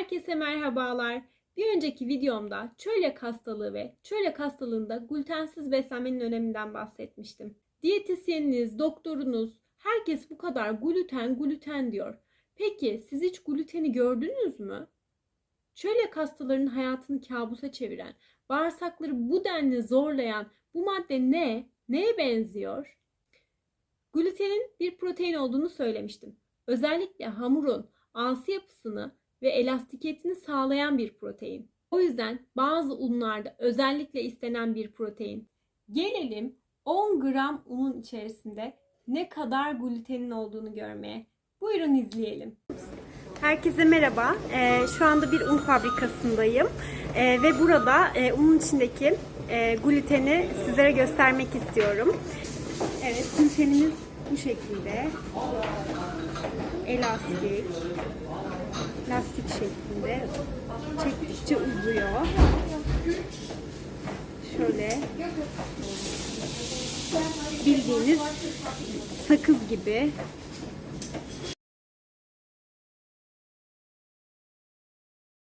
Herkese merhabalar. Bir önceki videomda çölyak hastalığı ve çölyak hastalığında glutensiz beslenmenin öneminden bahsetmiştim. Diyetisyeniniz, doktorunuz, herkes bu kadar gluten gluten diyor. Peki siz hiç gluteni gördünüz mü? Çölyak hastalarının hayatını kabusa çeviren, bağırsakları bu denli zorlayan bu madde ne? Neye benziyor? Glutenin bir protein olduğunu söylemiştim. Özellikle hamurun ağsı yapısını ve elastikiyetini sağlayan bir protein. O yüzden bazı unlarda özellikle istenen bir protein. Gelelim 10 gram unun içerisinde ne kadar glutenin olduğunu görmeye. Buyurun izleyelim. Herkese merhaba. Ee, şu anda bir un fabrikasındayım. Ee, ve burada e, unun içindeki e, gluteni sizlere göstermek istiyorum. Evet, glutenimiz bu şekilde. Elastik. Lastik şeklinde. Çektikçe uzuyor. Şöyle bildiğiniz sakız gibi